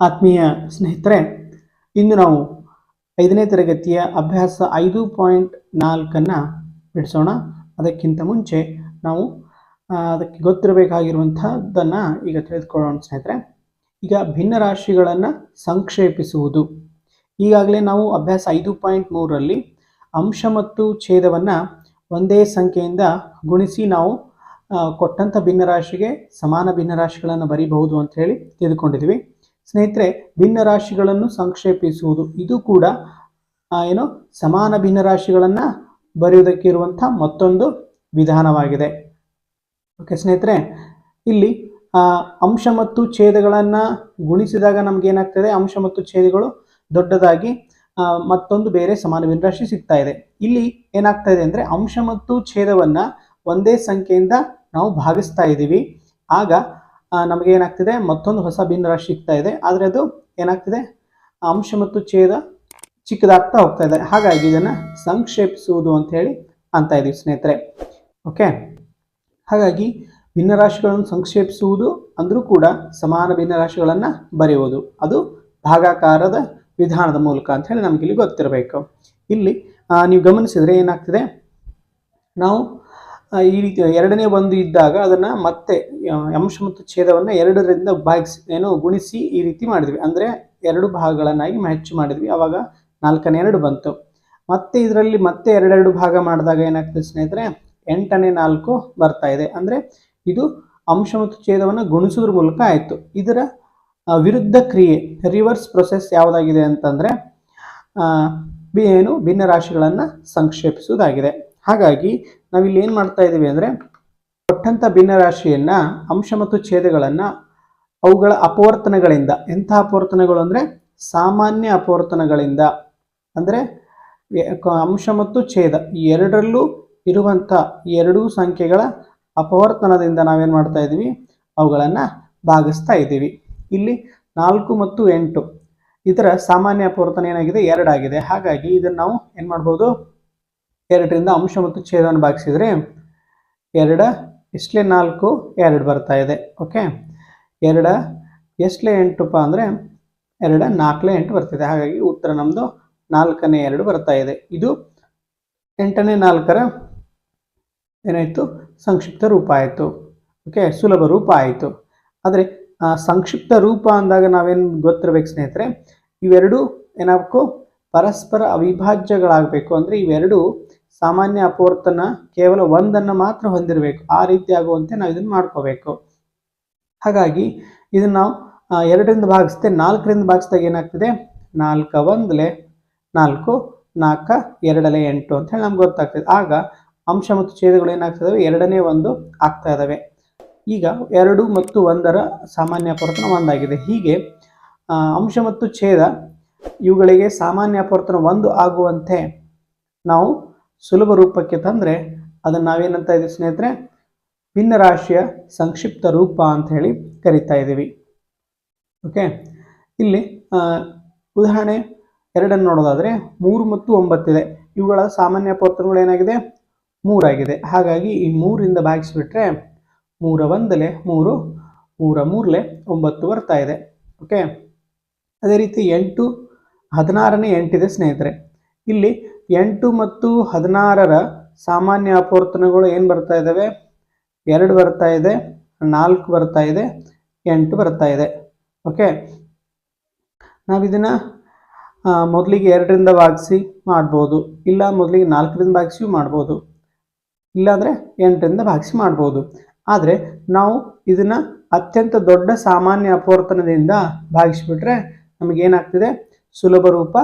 ಆತ್ಮೀಯ ಸ್ನೇಹಿತರೆ, ಇಂದು ನಾವು ಐದನೇ ತರಗತಿಯ ಅಭ್ಯಾಸ ಐದು ಪಾಯಿಂಟ್ ನಾಲ್ಕನ್ನು ಬಿಡಿಸೋಣ. ಅದಕ್ಕಿಂತ ಮುಂಚೆ ನಾವು ಅದಕ್ಕೆ ಗೊತ್ತಿರಬೇಕಾಗಿರುವಂಥದ್ದನ್ನು ಈಗ ತಿಳಿದುಕೊಳ್ಳೋಣ ಸ್ನೇಹಿತರೆ. ಈಗ ಭಿನ್ನ ರಾಶಿಗಳನ್ನು ಸಂಕ್ಷೇಪಿಸುವುದು. ಈಗಾಗಲೇ ನಾವು ಅಭ್ಯಾಸ ಐದು ಪಾಯಿಂಟ್ ಮೂರರಲ್ಲಿ ಅಂಶ ಮತ್ತು ಛೇದವನ್ನು ಒಂದೇ ಸಂಖ್ಯೆಯಿಂದ ಗುಣಿಸಿ ನಾವು ಕೊಟ್ಟಂಥ ಭಿನ್ನರಾಶಿಗೆ ಸಮಾನ ಭಿನ್ನರಾಶಿಗಳನ್ನು ಬರೀಬಹುದು ಅಂತ ಹೇಳಿ ತಿಳಿದುಕೊಂಡಿದ್ದೀವಿ. ಸ್ನೇಹಿತರೆ ಭಿನ್ನ ರಾಶಿಗಳನ್ನು ಸಂಕ್ಷೇಪಿಸುವುದು. ಇದು ಕೂಡ ಏನು, ಸಮಾನ ಭಿನ್ನ ರಾಶಿಗಳನ್ನು ಬರೆಯುವುದಕ್ಕೆ ಇರುವಂಥ ಮತ್ತೊಂದು ವಿಧಾನವಾಗಿದೆ. ಓಕೆ ಸ್ನೇಹಿತರೆ, ಇಲ್ಲಿ ಅಂಶ ಮತ್ತು ಛೇದಗಳನ್ನು ಗುಣಿಸಿದಾಗ ನಮ್ಗೆ ಏನಾಗ್ತದೆ ಅಂಶ ಮತ್ತು ಛೇದಗಳು ದೊಡ್ಡದಾಗಿ ಮತ್ತೊಂದು ಬೇರೆ ಸಮಾನ ಭಿನ್ನರಾಶಿ ಸಿಗ್ತಾ ಇದೆ. ಇಲ್ಲಿ ಏನಾಗ್ತಾ ಇದೆ ಅಂದರೆ, ಅಂಶ ಮತ್ತು ಛೇದವನ್ನ ಒಂದೇ ಸಂಖ್ಯೆಯಿಂದ ನಾವು ಭಾಗಿಸ್ತಾ ಇದ್ದೀವಿ. ಆಗ ಆ, ನಮಗೆ ಏನಾಗ್ತಿದೆ? ಮತ್ತೊಂದು ಹೊಸ ಭಿನ್ನರಾಶಿ ಸಿಗ್ತಾ ಇದೆ. ಆದರೆ ಅದು ಏನಾಗ್ತಿದೆ? ಅಂಶ ಮತ್ತು ಛೇದ ಚಿಕ್ಕದಾಗ್ತಾ ಹೋಗ್ತಾ ಇದೆ. ಹಾಗಾಗಿ ಇದನ್ನು ಸಂಕ್ಷೇಪಿಸುವುದು ಅಂತ ಹೇಳಿ ಅಂತ ಇದ್ದೀವಿ ಸ್ನೇಹಿತರೆ. ಓಕೆ ಹಾಗಾಗಿ ಭಿನ್ನರಾಶಿಗಳನ್ನು ಸಂಕ್ಷೇಪಿಸುವುದು ಅಂದರೂ ಕೂಡ ಸಮಾನ ಭಿನ್ನರಾಶಿಗಳನ್ನು ಬರೆಯುವುದು. ಅದು ಭಾಗಾಕಾರದ ವಿಧಾನದ ಮೂಲಕ ಅಂತ ಹೇಳಿ ನಮ್ಗೆ ಇಲ್ಲಿ ಗೊತ್ತಿರಬೇಕು. ಇಲ್ಲಿ ನೀವು ಗಮನಿಸಿದರೆ ಏನಾಗ್ತಿದೆ? ನಾವು ಈ ರೀತಿ ಎರಡನೇ ಒಂದು ಇದ್ದಾಗ ಅದನ್ನು ಮತ್ತೆ ಅಂಶ ಮತ್ತು ಛೇದವನ್ನು ಎರಡರಿಂದ ಭಾಗಿಸಿ, ಏನು, ಗುಣಿಸಿ ಈ ರೀತಿ ಮಾಡಿದ್ವಿ. ಅಂದರೆ ಎರಡು ಭಾಗಗಳನ್ನಾಗಿ ಹೆಚ್ಚು ಮಾಡಿದ್ವಿ. ಆವಾಗ ನಾಲ್ಕನೇ ಎರಡು ಬಂತು. ಮತ್ತೆ ಇದರಲ್ಲಿ ಮತ್ತೆ ಎರಡೆರಡು ಭಾಗ ಮಾಡಿದಾಗ ಏನಾಗ್ತದೆ ಸ್ನೇಹಿತರೆ, ಎಂಟನೇ ನಾಲ್ಕು ಬರ್ತಾ ಇದೆ. ಅಂದರೆ ಇದು ಅಂಶ ಮತ್ತು ಛೇದವನ್ನು ಗುಣಿಸೋದ್ರ ಮೂಲಕ ಆಯಿತು. ಇದರ ವಿರುದ್ಧ ಕ್ರಿಯೆ ರಿವರ್ಸ್ ಪ್ರೊಸೆಸ್ ಯಾವುದಾಗಿದೆ ಅಂತಂದರೆ ಏನು ಭಿನ್ನ ರಾಶಿಗಳನ್ನು ಸಂಕ್ಷೇಪಿಸುವುದಾಗಿದೆ. ಹಾಗಾಗಿ ನಾವಿಲ್ಲಿ ಏನು ಮಾಡ್ತಾ ಇದ್ದೀವಿ ಅಂದರೆ ಕೊಟ್ಟಂಥ ಭಿನ್ನರಾಶಿಯನ್ನು ಅಂಶ ಮತ್ತು ಛೇದಗಳನ್ನು ಅವುಗಳ ಅಪವರ್ತನಗಳಿಂದ, ಎಂಥ ಅಪವರ್ತನಗಳು ಅಂದರೆ ಸಾಮಾನ್ಯ ಅಪವರ್ತನಗಳಿಂದ, ಅಂದರೆ ಅಂಶ ಮತ್ತು ಛೇದ ಎರಡರಲ್ಲೂ ಇರುವಂಥ ಎರಡೂ ಸಂಖ್ಯೆಗಳ ಅಪವರ್ತನದಿಂದ ನಾವೇನು ಮಾಡ್ತಾ ಇದ್ದೀವಿ? ಅವುಗಳನ್ನು ಭಾಗಿಸ್ತಾ ಇದ್ದೀವಿ. ಇಲ್ಲಿ ನಾಲ್ಕು ಮತ್ತು ಎಂಟು ಇದರ ಸಾಮಾನ್ಯ ಅಪವರ್ತನ ಏನಾಗಿದೆ? ಎರಡಾಗಿದೆ. ಹಾಗಾಗಿ ಇದನ್ನು ನಾವು ಏನು ಮಾಡ್ಬೋದು? ಎರಡರಿಂದ ಅಂಶ ಮತ್ತು ಛೇದವನ್ನು ಭಾಗಿಸಿದರೆ ಎರಡ ಎಷ್ಟಲೆ ನಾಲ್ಕು ಎರಡು ಬರ್ತಾ ಇದೆ, ಓಕೆ? ಎರಡ ಎಷ್ಟಲೆ ಎಂಟುಪ್ಪ ಅಂದರೆ ಎರಡ ನಾಲ್ಕಲೆ ಎಂಟು ಬರ್ತಿದೆ. ಹಾಗಾಗಿ ಉತ್ತರ ನಮ್ಮದು ನಾಲ್ಕನೇ ಎರಡು ಬರ್ತಾ ಇದೆ. ಇದು ಎಂಟನೇ ನಾಲ್ಕರ ಏನಾಯಿತು? ಸಂಕ್ಷಿಪ್ತ ರೂಪ ಆಯಿತು, ಓಕೆ? ಸುಲಭ ರೂಪ ಆಯಿತು. ಆದರೆ ಸಂಕ್ಷಿಪ್ತ ರೂಪ ಅಂದಾಗ ನಾವೇನು ಗೊತ್ತಿರಬೇಕು ಸ್ನೇಹಿತರೆ? ಇವೆರಡು ಏನಾಗಬೇಕು? ಪರಸ್ಪರ ಅವಿಭಾಜ್ಯಗಳಾಗಬೇಕು. ಅಂದರೆ ಇವೆರಡು ಸಾಮಾನ್ಯ ಅಪವರ್ತನ, ಕೇವಲ ಒಂದನ್ನು ಮಾತ್ರ ಹೊಂದಿರಬೇಕು. ಆ ರೀತಿ ಆಗುವಂತೆ ನಾವು ಇದನ್ನು ಮಾಡ್ಕೋಬೇಕು. ಹಾಗಾಗಿ ಇದನ್ನು ನಾವು ಎರಡರಿಂದ ಭಾಗಿಸ್ದೆ ನಾಲ್ಕರಿಂದ ಭಾಗಿಸಿದಾಗ ಏನಾಗ್ತದೆ? ನಾಲ್ಕ ಒಂದಲೆ ನಾಲ್ಕು, ನಾಲ್ಕ ಎರಡಲೆ ಎಂಟು ಅಂತ ಹೇಳಿ ನಮ್ಗೆ ಗೊತ್ತಾಗ್ತದೆ. ಆಗ ಅಂಶ ಮತ್ತು ಛೇದಗಳು ಏನಾಗ್ತದವೆ? ಎರಡನೇ ಒಂದು ಆಗ್ತಾ ಇದ್ದಾವೆ ಈಗ ಎರಡು ಮತ್ತು ಒಂದರ ಸಾಮಾನ್ಯ ಅಪವರ್ತನ ಒಂದಾಗಿದೆ. ಹೀಗೆ ಅಂಶ ಮತ್ತು ಛೇದ ಇವುಗಳಿಗೆ ಸಾಮಾನ್ಯ ಅಪವರ್ತನ ಒಂದು ಆಗುವಂತೆ ನಾವು ಸುಲಭ ರೂಪಕ್ಕೆ ತಂದರೆ ಅದನ್ನು ನಾವೇನಂತ ಇದ್ದೀವಿ ಸ್ನೇಹಿತರೆ? ಭಿನ್ನ ರಾಶಿಯ ಸಂಕ್ಷಿಪ್ತ ರೂಪ ಅಂತ ಹೇಳಿ ಕರಿತಾ ಇದ್ದೀವಿ. ಓಕೆ? ಇಲ್ಲಿ ಉದಾಹರಣೆ ಎರಡನ್ನು ನೋಡೋದಾದರೆ ಮೂರು ಮತ್ತು ಒಂಬತ್ತಿದೆ. ಇವುಗಳ ಸಾಮಾನ್ಯ ಅಪವರ್ತನಗಳು ಏನಾಗಿದೆ? ಮೂರಾಗಿದೆ. ಹಾಗಾಗಿ ಈ ಮೂರಿಂದ ಭಾಗಿಸಿಬಿಟ್ರೆ ಮೂರ ಒಂದಲೆ ಮೂರು, ಮೂರ ಮೂರಲೆ ಒಂಬತ್ತು ಬರ್ತಾ ಇದೆ. ಓಕೆ? ಅದೇ ರೀತಿ ಎಂಟು ಹದಿನಾರನೇ ಎಂಟಿದೆ ಸ್ನೇಹಿತರೆ. ಇಲ್ಲಿ ಎಂಟು ಮತ್ತು ಹದಿನಾರರ ಸಾಮಾನ್ಯ ಅಪವರ್ತನಗಳು ಏನು ಬರ್ತಾ ಇದ್ದಾವೆ ಎರಡು ಬರ್ತಾ ಇದೆ, ನಾಲ್ಕು ಬರ್ತಾ ಇದೆ, ಎಂಟು ಬರ್ತಾ ಇದೆ. ಓಕೆ? ನಾವಿದನ್ನು ಮೊದಲಿಗೆ ಎರಡರಿಂದ ಭಾಗಿಸಿ ಮಾಡ್ಬೋದು. ಇಲ್ಲ, ಮೊದಲಿಗೆ ನಾಲ್ಕರಿಂದ ಭಾಗಿಸಿ ಮಾಡ್ಬೋದು. ಇಲ್ಲಾಂದರೆ ಎಂಟರಿಂದ ಭಾಗಿಸಿ ಮಾಡ್ಬೋದು. ಆದರೆ ನಾವು ಇದನ್ನು ಅತ್ಯಂತ ದೊಡ್ಡ ಸಾಮಾನ್ಯ ಅಪವರ್ತನದಿಂದ ಭಾಗಿಸಿಬಿಟ್ರೆ ನಮಗೇನಾಗ್ತಿದೆ ಸುಲಭ ರೂಪ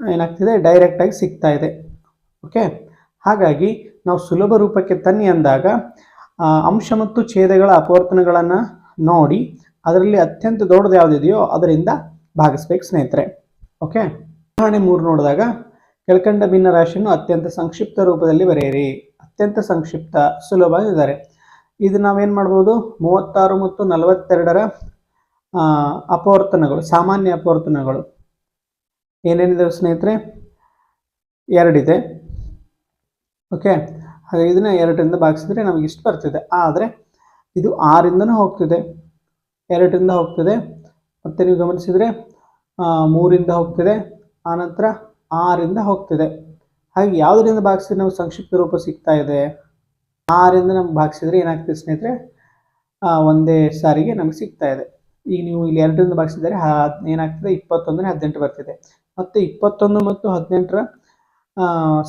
ಏನಾಗ್ತಿದೆ? ಡೈರೆಕ್ಟಾಗಿ ಸಿಗ್ತಾ ಇದೆ. ಓಕೆ ಹಾಗಾಗಿ ನಾವು ಸುಲಭ ರೂಪಕ್ಕೆ ತನ್ನಿ ಅಂದಾಗ ಅಂಶ ಮತ್ತು ಛೇದಗಳ ಅಪವರ್ತನಗಳನ್ನು ನೋಡಿ, ಅದರಲ್ಲಿ ಅತ್ಯಂತ ದೊಡ್ಡದು ಯಾವುದಿದೆಯೋ ಅದರಿಂದ ಭಾಗಿಸ್ಬೇಕು ಸ್ನೇಹಿತರೆ. ಓಕೆ ಉದಾಹರಣೆ ಮೂರು ನೋಡಿದಾಗ, ಕೆಳಕಂಡ ಭಿನ್ನ ರಾಶಿಯನ್ನು ಅತ್ಯಂತ ಸಂಕ್ಷಿಪ್ತ ರೂಪದಲ್ಲಿ ಬರೆಯಿರಿ. ಅತ್ಯಂತ ಸಂಕ್ಷಿಪ್ತ, ಸುಲಭ ಇದ್ದಾರೆ. ಇದು ನಾವೇನು ಮಾಡ್ಬೋದು? ಮೂವತ್ತಾರು ಮತ್ತು ನಲವತ್ತೆರಡರ ಅಪವರ್ತನಗಳು, ಸಾಮಾನ್ಯ ಅಪವರ್ತನಗಳು. ಏನೇನಿದಾವೆ ಸ್ನೇಹಿತರೆ? ಎರಡಿದೆ. ಓಕೆ ಹಾಗೆ ಇದನ್ನ ಎರಡರಿಂದ ಭಾಗಿಸಿದ್ರೆ ನಮಗೆ ಇಷ್ಟು ಬರ್ತಿದೆ. ಆದರೆ ಇದು ಆರಿಂದನೂ ಹೋಗ್ತಿದೆ. ಎರಡರಿಂದ ಹೋಗ್ತಿದೆ. ಮತ್ತು ನೀವು ಗಮನಿಸಿದರೆ ಮೂರಿಂದ ಹೋಗ್ತಿದೆ. ಆನಂತರ ಆರಿಂದ ಹೋಗ್ತಿದೆ. ಹಾಗೆ ಯಾವುದರಿಂದ ಭಾಗಿಸಿದ್ರೆ ನಾವು ಸಂಕ್ಷಿಪ್ತ ರೂಪ ಸಿಗ್ತಾ ಇದೆ? ಆರಿಂದ ನಮ್ಗೆ ಭಾಗಿಸಿದ್ರೆ ಏನಾಗ್ತದೆ ಸ್ನೇಹಿತರೆ? ಒಂದೇ ಸಾರಿಗೆ ನಮಗೆ ಸಿಗ್ತಾ ಇದೆ. ಈಗ ನೀವು ಇಲ್ಲಿ ಎರಡರಿಂದ ಭಾಗಿಸಿದರೆ ಏನಾಗ್ತದೆ? ಇಪ್ಪತ್ತೊಂದನೇ ಹದಿನೆಂಟು ಬರ್ತಿದೆ. ಮತ್ತು ಇಪ್ಪತ್ತೊಂದು ಮತ್ತು ಹದಿನೆಂಟರ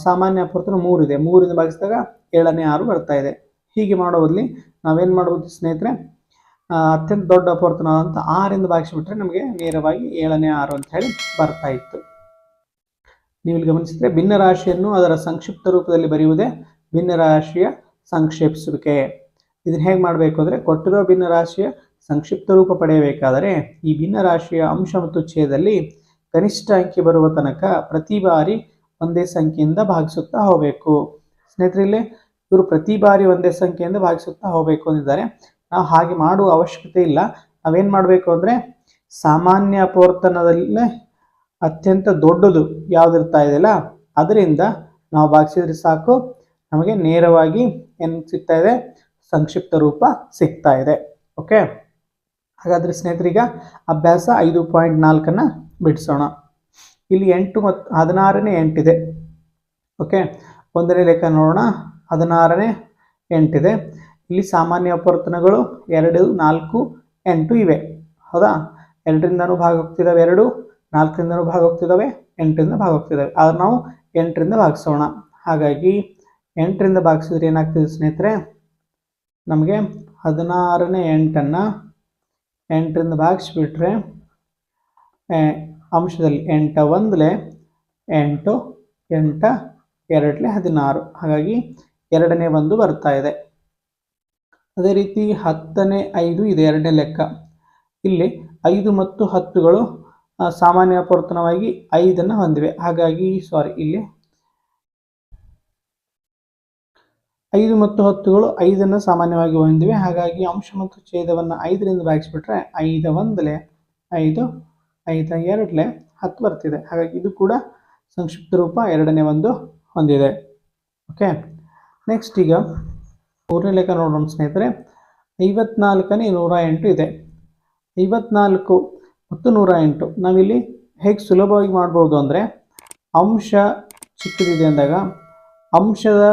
ಸಾಮಾನ್ಯ ಅಪವರ್ತನ ಮೂರಿದೆ. ಮೂರಿಂದ ಭಾಗಿಸಿದಾಗ ಏಳನೇ ಆರು ಬರ್ತಾ ಇದೆ. ಹೀಗೆ ಮಾಡೋ ಬದಲಿ ನಾವೇನು ಮಾಡ್ಬೋದು ಸ್ನೇಹಿತರೆ? ಅತ್ಯಂತ ದೊಡ್ಡ ಅಪವರ್ತನ ಆದಂಥ ಆರಿಂದ ಭಾಗಿಸಿಬಿಟ್ರೆ ನಮಗೆ ನೇರವಾಗಿ ಏಳನೇ ಆರು ಅಂತ ಹೇಳಿ ಬರ್ತಾ ಇತ್ತು. ನೀವು ಇಲ್ಲಿ ಗಮನಿಸಿದ್ರೆ ಭಿನ್ನ ರಾಶಿಯನ್ನು ಅದರ ಸಂಕ್ಷಿಪ್ತ ರೂಪದಲ್ಲಿ ಬರೆಯುವುದೇ ಭಿನ್ನ ರಾಶಿಯ ಸಂಕ್ಷೇಪಿಸುವಿಕೆ. ಇದನ್ನ ಹೇಗೆ ಮಾಡಬೇಕು ಅಂದರೆ ಕೊಟ್ಟಿರೋ ಭಿನ್ನ ರಾಶಿಯ ಸಂಕ್ಷಿಪ್ತ ರೂಪ ಪಡೆಯಬೇಕಾದರೆ ಈ ಭಿನ್ನ ರಾಶಿಯ ಅಂಶ ಮತ್ತು ಛೇದಲ್ಲಿ ಕನಿಷ್ಠ ಅಂಕಿ ಬರುವ ತನಕ ಪ್ರತಿ ಬಾರಿ ಒಂದೇ ಸಂಖ್ಯೆಯಿಂದ ಭಾಗಿಸುತ್ತಾ ಹೋಗಬೇಕು. ಸ್ನೇಹಿತರೆ ಇಲ್ಲಿ ಇವರು ಪ್ರತಿ ಬಾರಿ ಒಂದೇ ಸಂಖ್ಯೆಯಿಂದ ಭಾಗಿಸುತ್ತಾ ಹೋಗಬೇಕು ಅಂದಿದ್ದಾರೆ. ನಾವು ಹಾಗೆ ಮಾಡುವ ಅವಶ್ಯಕತೆ ಇಲ್ಲ. ನಾವೇನು ಮಾಡಬೇಕು ಅಂದರೆ ಸಾಮಾನ್ಯ ಅಪವರ್ತನದಲ್ಲೇ ಅತ್ಯಂತ ದೊಡ್ಡದು ಯಾವ್ದಿರ್ತಾ ಇದೆಯಲ್ಲ, ಅದರಿಂದ ನಾವು ಭಾಗಿಸಿದ್ರೆ ಸಾಕು. ನಮಗೆ ನೇರವಾಗಿ ಏನು ಸಿಗ್ತಾ ಇದೆ? ಸಂಕ್ಷಿಪ್ತ ರೂಪ ಸಿಗ್ತಾ ಇದೆ. ಓಕೆ ಹಾಗಾದರೆ ಸ್ನೇಹಿತರೀಗ ಅಭ್ಯಾಸ ಐದು ಪಾಯಿಂಟ್ ನಾಲ್ಕನ್ನು ಬಿಡಿಸೋಣ. ಇಲ್ಲಿ ಎಂಟು ಮತ್ತು ಹದಿನಾರನೇ ಎಂಟಿದೆ. ಓಕೆ? ಒಂದನೇ ಲೆಕ್ಕ ನೋಡೋಣ. ಹದಿನಾರನೇ ಎಂಟಿದೆ. ಇಲ್ಲಿ ಸಾಮಾನ್ಯ ಅಪವರ್ತನಗಳು ಎರಡು, ನಾಲ್ಕು, ಎಂಟು ಇವೆ. ಹೌದಾ? ಎರಡರಿಂದನೂ ಭಾಗ ಹೋಗ್ತಿದ್ದಾವೆ ಎರಡು, ನಾಲ್ಕರಿಂದನೂ ಭಾಗ ಹೋಗ್ತಿದ್ದಾವೆ ಎಂಟರಿಂದ ಭಾಗ ಹೋಗ್ತಿದ್ದಾವೆ ಆದ್ರೆ ನಾವು ಎಂಟರಿಂದ ಭಾಗಿಸೋಣ. ಹಾಗಾಗಿ ಎಂಟರಿಂದ ಭಾಗಿಸಿದ್ರೆ ಏನಾಗ್ತಿದೆ ಸ್ನೇಹಿತರೆ? ನಮಗೆ ಹದಿನಾರನೇ ಎಂಟನ್ನು ಎಂಟರಿಂದ ಭಾಗಿಸ್ಬಿಟ್ರೆ ಅಂಶದಲ್ಲಿ ಎಂಟ ಒಂದಲೆ ಎಂಟು ಎಂಟ ಎರಡಲೆ ಹದಿನಾರು. ಹಾಗಾಗಿ ಎರಡನೇ ಒಂದು ಬರ್ತಾ ಇದೆ. ಅದೇ ರೀತಿ ಹತ್ತನೇ ಐದು ಇದೆ, ಎರಡನೇ ಲೆಕ್ಕ. ಇಲ್ಲಿ ಐದು ಮತ್ತು ಹತ್ತುಗಳು ಸಾಮಾನ್ಯ ಅಪವರ್ತನವಾಗಿ ಐದನ್ನು ಹೊಂದಿವೆ. ಹಾಗಾಗಿ ಸಾರಿ ಇಲ್ಲಿ ಐದು ಮತ್ತು ಹತ್ತುಗಳು ಐದನ್ನು ಸಾಮಾನ್ಯವಾಗಿ ಹೊಂದಿವೆ. ಹಾಗಾಗಿ ಅಂಶ ಮತ್ತು ಛೇದವನ್ನು ಐದರಿಂದ ಭಾಗಿಸ್ಬಿಟ್ರೆ ಐದ ಒಂದಲೆ ಐದು, ಐದ ಎರಡಲೆ ಹತ್ತು ಬರ್ತಿದೆ ಹಾಗಾಗಿ ಇದು ಕೂಡ ಸಂಕ್ಷಿಪ್ತ ರೂಪ ಎರಡನೇ ಒಂದು ಹೊಂದಿದೆ. ಓಕೆ, ನೆಕ್ಸ್ಟ್ ಈಗ ಮೂರನೇ ಲೆಕ್ಕ ನೋಡೋಣ ಸ್ನೇಹಿತರೆ. ಐವತ್ನಾಲ್ಕನೇ ನೂರ ಎಂಟು ಇದೆ. ಐವತ್ನಾಲ್ಕು ಮತ್ತು ನೂರ ಎಂಟು, ನಾವಿಲ್ಲಿ ಹೇಗೆ ಸುಲಭವಾಗಿ ಮಾಡ್ಬೋದು ಅಂದರೆ ಅಂಶ ಚಿಕ್ಕದಿದೆ ಅಂದಾಗ ಅಂಶದ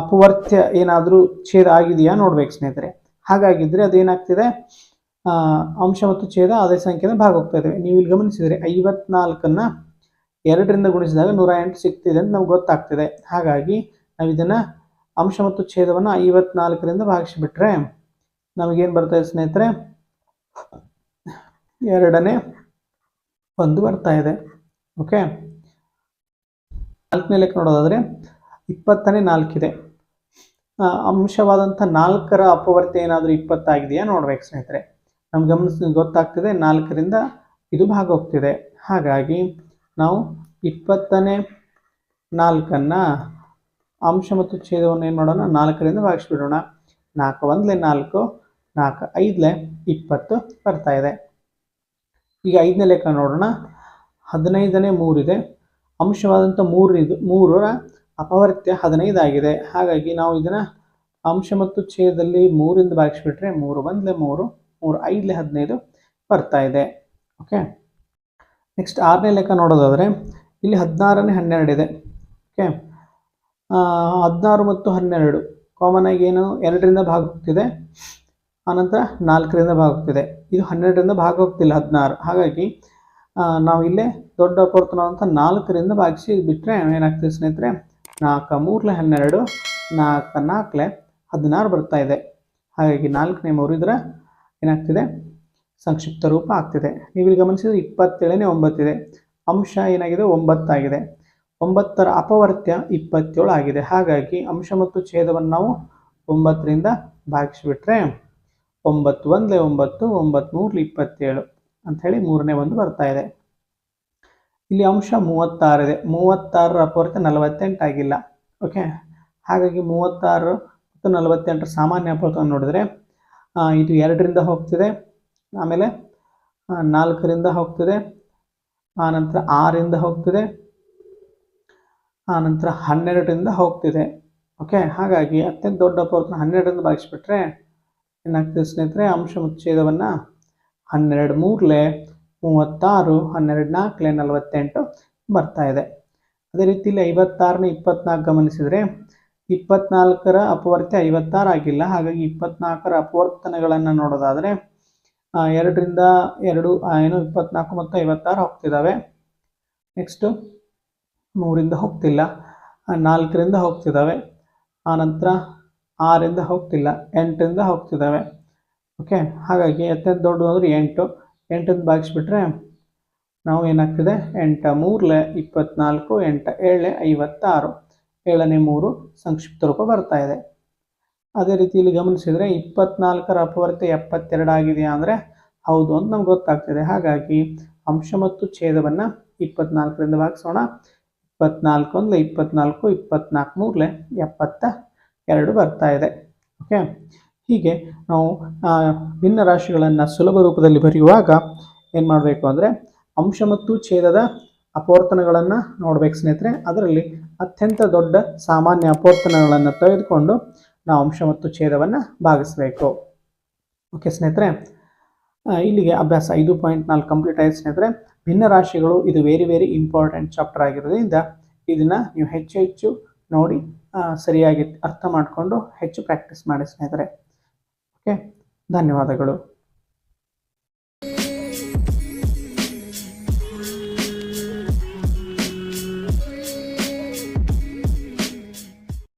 ಅಪವರ್ತ್ಯ ಏನಾದರೂ ಛೇದ ಆಗಿದೆಯಾ ನೋಡ್ಬೇಕು ಸ್ನೇಹಿತರೆ. ಹಾಗಾಗಿದ್ದರೆ ಅದೇನಾಗ್ತಿದೆ? ಅಂಶ ಮತ್ತು ಛೇದ ಅದೇ ಸಂಖ್ಯೆನ ಭಾಗ ಹೋಗ್ತಾ ಇದ್ದಾವೆ ನೀವು ಇಲ್ಲಿ ಗಮನಿಸಿದರೆ ಐವತ್ನಾಲ್ಕನ್ನು ಎರಡರಿಂದ ಗುಣಿಸಿದಾಗ ನೂರ ಎಂಟು ಸಿಗ್ತಿದೆ ಅಂತ ನಮ್ಗೆ ಗೊತ್ತಾಗ್ತಿದೆ. ಹಾಗಾಗಿ ನಾವು ಇದನ್ನು ಅಂಶ ಮತ್ತು ಛೇದವನ್ನು ಐವತ್ನಾಲ್ಕರಿಂದ ಭಾಗಿಸಿಬಿಟ್ರೆ ನಮಗೇನು ಇದೆ ಸ್ನೇಹಿತರೆ? ಎರಡನೇ ಒಂದು ಬರ್ತಾ ಇದೆ. ಓಕೆ ನಾಲ್ಕನೇ ಲೆಕ್ಕ ನೋಡೋದಾದರೆ ಇಪ್ಪತ್ತನೇ ನಾಲ್ಕಿದೆ. ಅಂಶವಾದಂಥ ನಾಲ್ಕರ ಅಪವರ್ತೆ ಏನಾದರೂ ಇಪ್ಪತ್ತಾಗಿದೆಯಾ? ನೋಡ್ಬೇಕು ಸ್ನೇಹಿತರೆ. ನಮ್ಗೆ ಗಮನಿಸ್ ಗೊತ್ತಾಗ್ತಿದೆ, ನಾಲ್ಕರಿಂದ ಇದು ಭಾಗ ಹೋಗ್ತಿದೆ ಹಾಗಾಗಿ ನಾವು ಇಪ್ಪತ್ತನೇ ನಾಲ್ಕನ್ನು ಅಂಶ ಮತ್ತು ಛೇದವನ್ನು ಏನು ಮಾಡೋಣ? ನಾಲ್ಕರಿಂದ ಭಾಗಿಸ್ಬಿಡೋಣ. ನಾಲ್ಕು ಒಂದಲೆ ನಾಲ್ಕು ನಾಲ್ಕು ಐದಲೆ ಇಪ್ಪತ್ತು ಬರ್ತಾ ಇದೆ. ಈಗ ಐದನೇ ಲೆಕ್ಕ ನೋಡೋಣ. ಹದಿನೈದನೇ ಮೂರಿದೆ. ಅಂಶವಾದಂಥ ಮೂರಿದು, ಮೂರರ ಅಪವರ್ತ್ಯ ಹದಿನೈದು ಆಗಿದೆ. ಹಾಗಾಗಿ ನಾವು ಇದನ್ನು ಅಂಶ ಮತ್ತು ಛೇದದಲ್ಲಿ ಮೂರಿಂದ ಭಾಗಿಸ್ಬಿಟ್ರೆ ಮೂರು ಒಂದಲೆ ಮೂರು ಮೂರು ಐದಲೆ ಹದಿನೈದು ಬರ್ತಾ ಇದೆ. ಓಕೆ ನೆಕ್ಸ್ಟ್ ಆರನೇ ಲೆಕ್ಕ ನೋಡೋದಾದರೆ ಇಲ್ಲಿ ಹದಿನಾರನೇ ಹನ್ನೆರಡು ಇದೆ. ಓಕೆ ಹದಿನಾರು ಮತ್ತು ಹನ್ನೆರಡು ಕಾಮನ್ ಆಗಿ ಏನು? ಎರಡರಿಂದ ಭಾಗ ಹೋಗ್ತಿದೆ ಆನಂತರ ನಾಲ್ಕರಿಂದ ಭಾಗ ಹೋಗ್ತಿದೆ ಇದು ಹನ್ನೆರಡರಿಂದ ಭಾಗ ಹೋಗ್ತಿಲ್ಲ ಹದಿನಾರು. ಹಾಗಾಗಿ ನಾವು ಇಲ್ಲೇ ದೊಡ್ಡ ಅಪವರ್ತನ ಅಂತ ನಾಲ್ಕರಿಂದ ಭಾಗಿಸಿ ಬಿಟ್ಟರೆ ಏನಾಗ್ತದೆ ಸ್ನೇಹಿತರೆ? ನಾಲ್ಕು, ಮೂರಲೆ ಹನ್ನೆರಡು, ನಾಲ್ಕು, ನಾಲ್ಕಲೆ ಹದಿನಾರು ಬರ್ತಾ ಇದೆ. ಹಾಗಾಗಿ ನಾಲ್ಕನೇ ಮೂರು ಇದ್ರೆ ಏನಾಗ್ತಿದೆ? ಸಂಕ್ಷಿಪ್ತ ರೂಪ ಆಗ್ತಿದೆ. ನೀವು ಇಲ್ಲಿ ಗಮನಿಸಿದ್ರೆ ಇಪ್ಪತ್ತೇಳನೇ ಒಂಬತ್ತಿದೆ ಅಂಶ ಏನಾಗಿದೆ? ಒಂಬತ್ತಾಗಿದೆ ಒಂಬತ್ತರ ಅಪವರ್ತ್ಯ ಇಪ್ಪತ್ತೇಳು ಆಗಿದೆ. ಹಾಗಾಗಿ ಅಂಶ ಮತ್ತು ಛೇದವನ್ನು ನಾವು ಒಂಬತ್ತರಿಂದ ಭಾಗಿಸಿಬಿಟ್ರೆ ಒಂಬತ್ತು ಒಂದಲೇ ಒಂಬತ್ತು ಒಂಬತ್ತು ಮೂರಲಿ ಇಪ್ಪತ್ತೇಳು ಅಂಥೇಳಿ ಮೂರನೇ ಒಂದು ಬರ್ತಾ ಇದೆ. ಇಲ್ಲಿ ಅಂಶ ಮೂವತ್ತಾರಿದೆ ಮೂವತ್ತಾರರ ಅಪವರ್ತ ನಲವತ್ತೆಂಟಾಗಿಲ್ಲ ಓಕೆ ಹಾಗಾಗಿ ಮೂವತ್ತಾರು ಮತ್ತು ನಲವತ್ತೆಂಟರ ಸಾಮಾನ್ಯ ಅಪವರ್ತವನ್ನು ನೋಡಿದ್ರೆ ಇದು ಎರಡರಿಂದ ಹೋಗ್ತಿದೆ. ಆಮೇಲೆ ನಾಲ್ಕರಿಂದ ಹೋಗ್ತಿದೆ. ಆನಂತರ ಆರಿಂದ ಹೋಗ್ತಿದೆ. ಆನಂತರ ಹನ್ನೆರಡರಿಂದ ಹೋಗ್ತಿದೆ. ಓಕೆ ಹಾಗಾಗಿ ಅತ್ಯಂತ ದೊಡ್ಡ ಅಪವರ್ತನ ಹನ್ನೆರಡರಿಂದ ಭಾಗಿಸ್ಬಿಟ್ರೆ ಏನಾಗ್ತದೆ ಸ್ನೇಹಿತರೆ, ಅಂಶ ಮುಚ್ಚೇದವನ್ನು ಹನ್ನೆರಡು ಮೂರಲೆ ಮೂವತ್ತಾರು, ಹನ್ನೆರಡು ನಾಲ್ಕಲೆ ನಲವತ್ತೆಂಟು ಬರ್ತಾ ಇದೆ. ಅದೇ ರೀತಿಯಲ್ಲಿ ಐವತ್ತಾರನ ಇಪ್ಪತ್ನಾಲ್ಕು ಗಮನಿಸಿದರೆ ಇಪ್ಪತ್ನಾಲ್ಕರ ಅಪವರ್ತ್ಯ ಐವತ್ತಾರು ಆಗಿಲ್ಲ. ಹಾಗಾಗಿ ಇಪ್ಪತ್ನಾಲ್ಕರ ಅಪವರ್ತನಗಳನ್ನು ನೋಡೋದಾದರೆ ಎರಡರಿಂದ ಎರಡು ಏನು ಇಪ್ಪತ್ನಾಲ್ಕು ಮತ್ತು ಐವತ್ತಾರು ಹೋಗ್ತಿದ್ದಾವೆ ನೆಕ್ಸ್ಟು ಮೂರಿಂದ ಹೋಗ್ತಿಲ್ಲ. ನಾಲ್ಕರಿಂದ ಹೋಗ್ತಿದ್ದಾವೆ ಆನಂತರ ಆರಿಂದ ಹೋಗ್ತಿಲ್ಲ. ಎಂಟರಿಂದ ಹೋಗ್ತಿದ್ದಾವೆ ಓಕೆ ಹಾಗಾಗಿ ಅತ್ಯಂತ ದೊಡ್ಡದು ಅಂದರೆ ಎಂಟು. ಎಂಟನ್ನು ಭಾಗಿಸ್ಬಿಟ್ರೆ ನಾವು ಏನಾಗ್ತಿದೆ? ಎಂಟ ಮೂರಲೆ ಇಪ್ಪತ್ನಾಲ್ಕು, ಎಂಟ ಏಳೆ ಐವತ್ತಾರು, ಏಳನೇ ಮೂರು ಸಂಕ್ಷಿಪ್ತ ರೂಪ ಬರ್ತಾ ಇದೆ. ಅದೇ ರೀತಿ ಇಲ್ಲಿ ಗಮನಿಸಿದರೆ ಇಪ್ಪತ್ನಾಲ್ಕರ ಅಪವರ್ತೆ ಎಪ್ಪತ್ತೆರಡು ಆಗಿದೆಯಾ ಅಂದರೆ ಹೌದು ಅಂತ ನಮ್ಗೆ ಗೊತ್ತಾಗ್ತಿದೆ. ಹಾಗಾಗಿ ಅಂಶ ಮತ್ತು ಛೇದವನ್ನು ಇಪ್ಪತ್ನಾಲ್ಕರಿಂದ ಭಾಗಿಸೋಣ. ಇಪ್ಪತ್ನಾಲ್ಕು ಅಂದರೆ ಇಪ್ಪತ್ನಾಲ್ಕು ಇಪ್ಪತ್ನಾಲ್ಕು ಮೂರಲೆ ಎಪ್ಪತ್ತ ಎರಡು ಬರ್ತಾ ಇದೆ. ಓಕೆ ಹೀಗೆ ನಾವು ಭಿನ್ನ ರಾಶಿಗಳನ್ನು ಸುಲಭ ರೂಪದಲ್ಲಿ ಬರೆಯುವಾಗ ಏನು ಮಾಡಬೇಕು ಅಂದರೆ ಅಂಶ ಮತ್ತು ಛೇದದ ಅಪವರ್ತನಗಳನ್ನು ನೋಡ್ಬೇಕು ಸ್ನೇಹಿತರೆ. ಅದರಲ್ಲಿ ಅತ್ಯಂತ ದೊಡ್ಡ ಸಾಮಾನ್ಯ ಅಪವರ್ತನಗಳನ್ನು ತೆಗೆದುಕೊಂಡು ನಾವು ಅಂಶ ಮತ್ತು ಛೇದವನ್ನು ಭಾಗಿಸಬೇಕು. ಓಕೆ ಸ್ನೇಹಿತರೆ ಇಲ್ಲಿಗೆ ಅಭ್ಯಾಸ ಐದು ಪಾಯಿಂಟ್ ನಾಲ್ಕು ಕಂಪ್ಲೀಟ್ ಆಯಿತು ಸ್ನೇಹಿತರೆ. ಭಿನ್ನ ರಾಶಿಗಳು, ಇದು ವೆರಿ ವೆರಿ ಇಂಪಾರ್ಟೆಂಟ್ ಚಾಪ್ಟರ್ ಆಗಿರೋದ್ರಿಂದ ಇದನ್ನು ನೀವು ಹೆಚ್ಚು ಹೆಚ್ಚು ನೋಡಿ ಸರಿಯಾಗಿ ಅರ್ಥ ಮಾಡಿಕೊಂಡು ಹೆಚ್ಚು ಪ್ರಾಕ್ಟೀಸ್ ಮಾಡಿ ಸ್ನೇಹಿತರೆ. ಓಕೆ ಧನ್ಯವಾದಗಳು.